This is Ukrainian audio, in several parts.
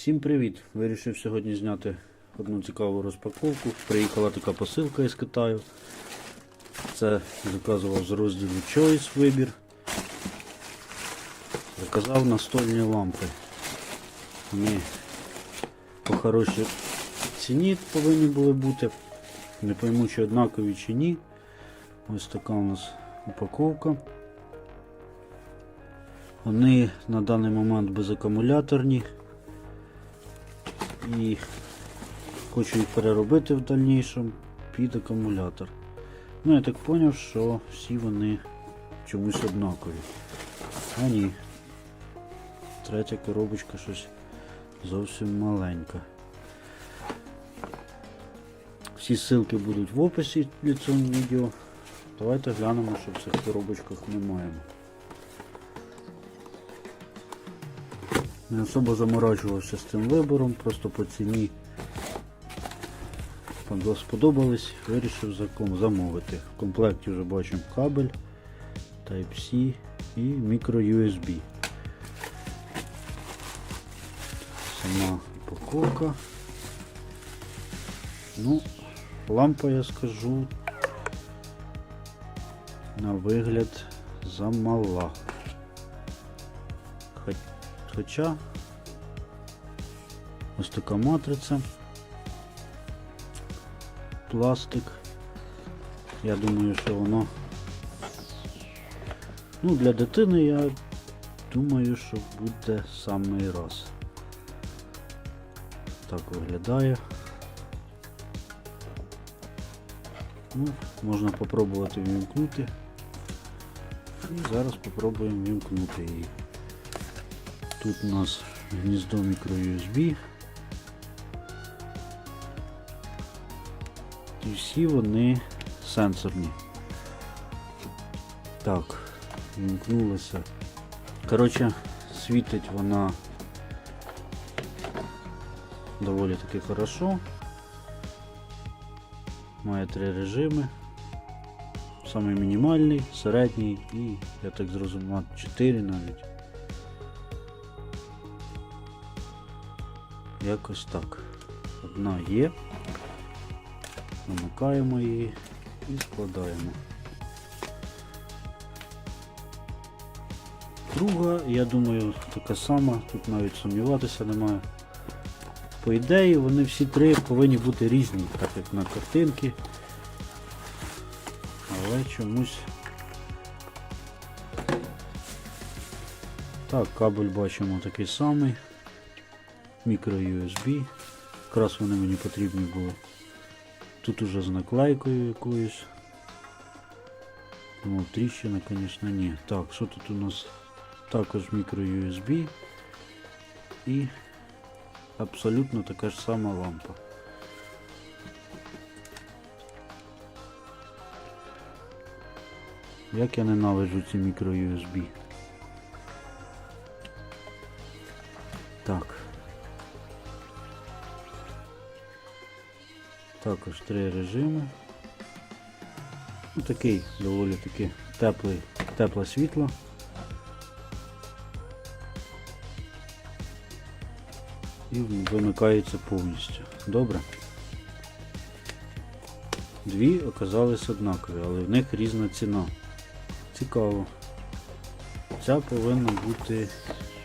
Всім привіт! Вирішив сьогодні зняти одну цікаву розпаковку. Приїхала така посилка із Китаю. Це заказував з розділу Choice вибір. Заказав настольні лампи. Вони по хорошій ціні повинні були бути. Не пойму, чи однакові чи ні. Ось така у нас упаковка. Вони на даний момент безакумуляторні і хочу їх переробити в дальнішому під акумулятор. Ну, я так зрозумів, що всі вони чомусь однакові. А ні. Третя коробочка щось зовсім маленька. Всі ссылки будуть в описі для цього відео. Давайте глянемо, що в цих коробочках ми маємо. Не особо заморачувався з цим вибором, просто по ціні Сподо- сподобались, вирішив замовити. В комплекті вже бачимо кабель, Type-C і micro-USB. Сама упаковка. Ну, лампа, я скажу, на вигляд замала. Хоча ось така матриця. Пластик. Я думаю, що воно. Ну, для дитини я думаю, що буде самий раз. Так виглядає. Ну, можна попробувати вімкнути. І зараз попробуємо вімкнути її. Тут у нас гніздо microUSB. І всі вони сенсорні. Так, вімкнулося. Коротше, світить вона доволі таки хорошо. Має три режими. Самий мінімальний, середній і, я так зрозумів, 4 навіть. Якось так. Одна є. Вимикаємо її і складаємо. Друга, я думаю, така сама, тут навіть сумніватися немає. По ідеї вони всі три повинні бути різні, так як на картинки. Але чомусь. Так, кабель бачимо такий самий. Мікро USB. Якраз вони мені потрібні були. Тут уже з наклейкою якоюсь. Ну, тріщина, звісно, ні. Так, що тут у нас? Також мікро USB і абсолютно така ж сама лампа. Як я ненавиджу ці мікро Також три режими. Ну, такий доволі таки теплий, тепле світло. І вимикається повністю. Добре. Дві оказались однакові, але в них різна ціна. Цікаво. Ця повинна бути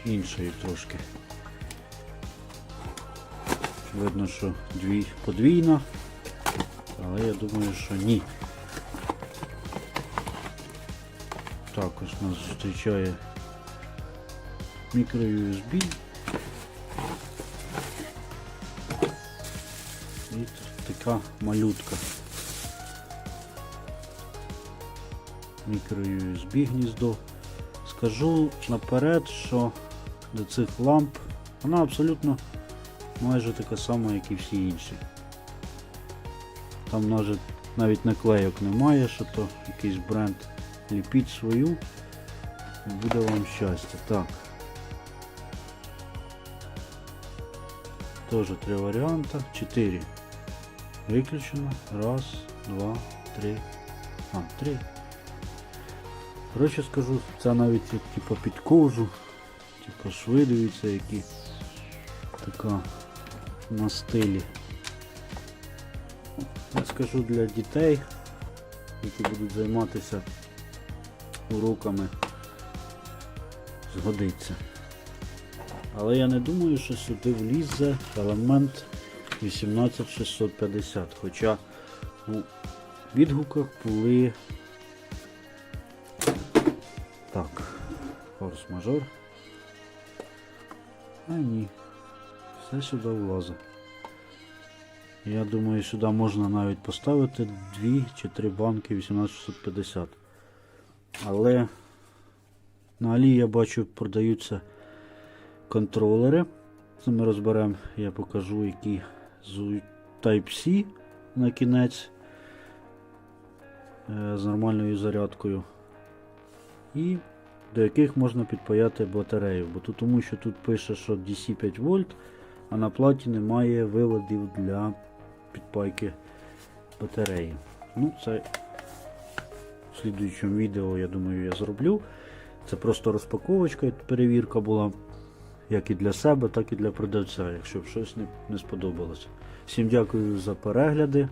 іншою трошки. Видно, що дві подвійна, але я думаю, що ні. Також нас зустрічає мікро USB. І така малютка. Мікро USB гніздо. Скажу наперед, що до цих ламп вона абсолютно майже така сама, як і всі інші. Там навіть, навіть наклейок немає, що то якийсь бренд. Ліпіть свою буде вам щастя. Так. Теж три варіанти. Чотири. Виключено. Раз, два, три. А, три. Коротше скажу, це навіть типу під кожу. Типу шви які. така на стилі. Я скажу для дітей, які будуть займатися уроками, згодиться. Але я не думаю, що сюди влізе елемент 18650. Хоча у відгуках були. Так, форс-мажор. А ні, все сюди влазить. Я думаю, сюди можна навіть поставити дві чи три банки 18650. Але на Алі я бачу продаються контролери. Це ми розберемо, я покажу, які з Type-C на кінець е, з нормальною зарядкою. І до яких можна підпаяти батарею. Бо тут, тому що тут пише, що DC 5 вольт, а на платі немає виводів для підпайки батареї. Ну, це в слідуючому відео, я думаю, я зроблю. Це просто розпаковочка, перевірка була як і для себе, так і для продавця, якщо б щось не, не сподобалося. Всім дякую за перегляди.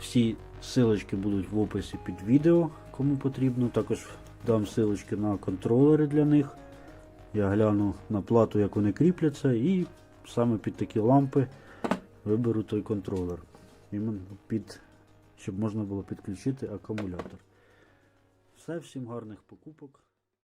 Всі силочки будуть в описі під відео, кому потрібно. Також дам силочки на контролери для них. Я гляну на плату, як вони кріпляться, і саме під такі лампи виберу той контролер. Під, щоб можна було підключити акумулятор. Все, всім гарних покупок.